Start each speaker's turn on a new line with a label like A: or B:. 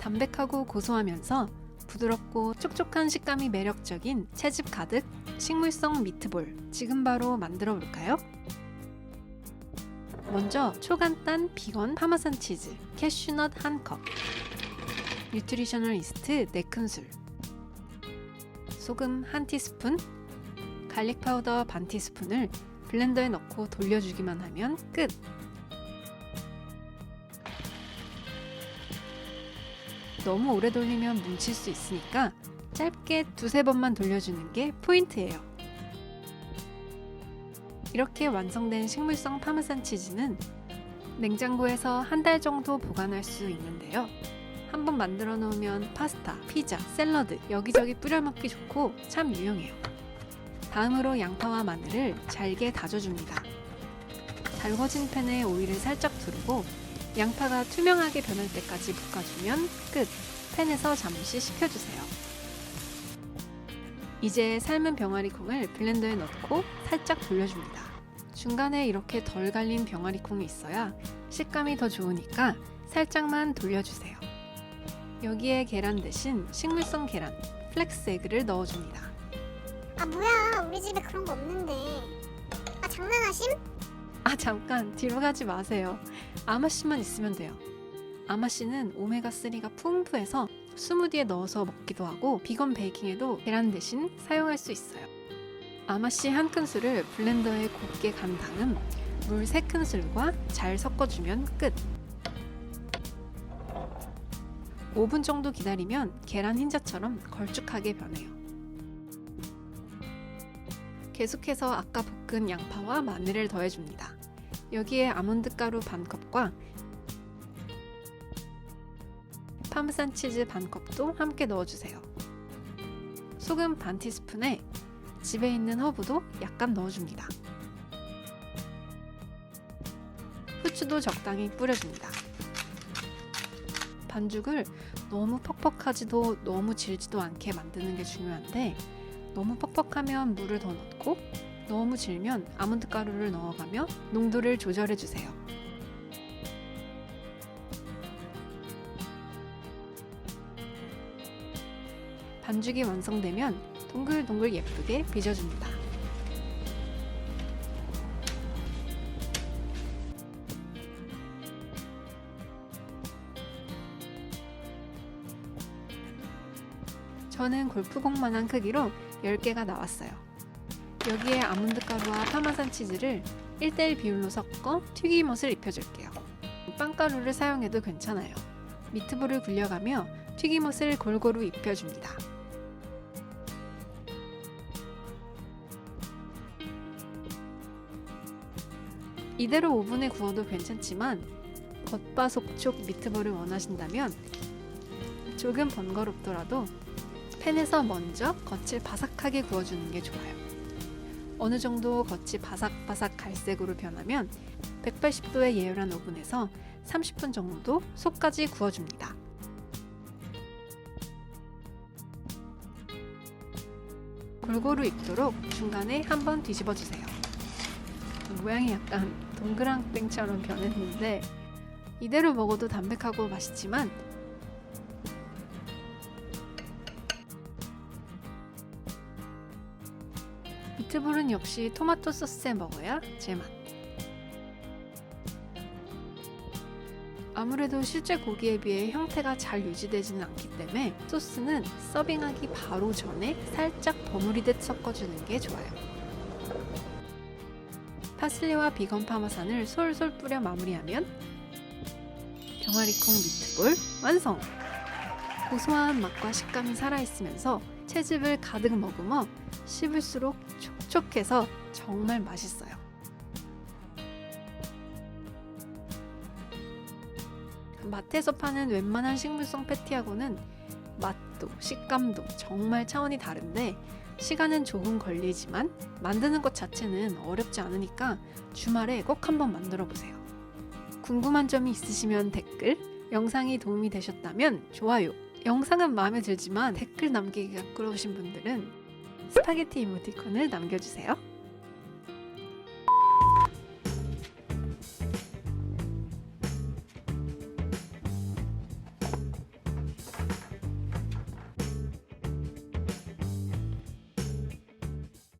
A: 담백하고 고소하면서 부드럽고 촉촉한 식감이 매력적인 채즙 가득 식물성 미트볼. 지금 바로 만들어 볼까요? 먼저 초간단 비건 파마산 치즈, 캐슈넛 한 컵, 뉴트리셔널 이스트 4큰술, 소금 한 티스푼, 갈릭 파우더 반 티스푼을 블렌더에 넣고 돌려주기만 하면 끝! 너무 오래 돌리면 뭉칠 수 있으니까 짧게 두세 번만 돌려주는 게 포인트예요. 이렇게 완성된 식물성 파마산 치즈는 냉장고에서 한 달 정도 보관할 수 있는데요. 한번 만들어 놓으면 파스타, 피자, 샐러드 여기저기 뿌려 먹기 좋고 참 유용해요. 다음으로 양파와 마늘을 잘게 다져줍니다. 달궈진 팬에 오일을 살짝 두르고 양파가 투명하게 변할 때까지 볶아주면 끝! 팬에서 잠시 식혀주세요. 이제 삶은 병아리 콩을 블렌더에 넣고 살짝 돌려줍니다. 중간에 이렇게 덜 갈린 병아리 콩이 있어야 식감이 더 좋으니까 살짝만 돌려주세요. 여기에 계란 대신 식물성 계란, 플렉스 에그를 넣어줍니다.
B: 아 뭐야 우리 집에 그런 거 없는데 아 장난하심?
A: 아 잠깐 뒤로 가지 마세요. 아마씨만 있으면 돼요. 아마씨는 오메가3가 풍부해서 스무디에 넣어서 먹기도 하고 비건 베이킹에도 계란 대신 사용할 수 있어요. 아마씨 한 큰술을 블렌더에 곱게 간 다음 물 3큰술과 잘 섞어주면 끝. 5분 정도 기다리면 계란 흰자처럼 걸쭉하게 변해요. 계속해서 아까 볶은 양파와 마늘을 더해줍니다. 여기에 아몬드 가루 반 컵과 파마산 치즈 반 컵도 함께 넣어주세요. 소금 반 티스푼에 집에 있는 허브도 약간 넣어줍니다. 후추도 적당히 뿌려줍니다. 반죽을 너무 퍽퍽하지도 너무 질지도 않게 만드는 게 중요한데 너무 퍽퍽하면 물을 더 넣고 너무 질면 아몬드 가루를 넣어가며 농도를 조절해 주세요. 반죽이 완성되면 동글동글 예쁘게 빚어줍니다. 저는 골프공만한 크기로 10개가 나왔어요. 여기에 아몬드 가루와 파마산 치즈를 1대1 비율로 섞어 튀김옷을 입혀줄게요. 빵가루를 사용해도 괜찮아요. 미트볼을 굴려가며 튀김옷을 골고루 입혀줍니다. 이대로 오븐에 구워도 괜찮지만 겉바속촉 미트볼을 원하신다면 조금 번거롭더라도 팬에서 먼저 겉을 바삭하게 구워주는 게 좋아요. 어느 정도 겉이 바삭바삭 갈색으로 변하면 180도의 예열한 오븐에서 30분 정도 속까지 구워줍니다. 골고루 익도록 중간에 한번 뒤집어 주세요. 모양이 약간 동그랑땡처럼 변했는데 이대로 먹어도 담백하고 맛있지만 미트볼은 역시 토마토 소스에 먹어야 제맛. 아무래도 실제 고기에 비해 형태가 잘 유지되지는 않기 때문에 소스는 서빙하기 바로 전에 살짝 버무리듯 섞어주는 게 좋아요. 파슬리와 비건 파마산을 솔솔 뿌려 마무리하면 병아리콩 미트볼 완성! 고소한 맛과 식감이 살아있으면서 채즙을 가득 머금어 씹을수록 촉촉해서 정말 맛있어요. 마트에서 파는 웬만한 식물성 패티하고는 맛도 식감도 정말 차원이 다른데 시간은 조금 걸리지만 만드는 것 자체는 어렵지 않으니까 주말에 꼭 한번 만들어 보세요. 궁금한 점이 있으시면 댓글, 영상이 도움이 되셨다면 좋아요. 영상은 마음에 들지만 댓글 남기기가 부끄러우신 분들은 스파게티 이모티콘을 남겨주세요.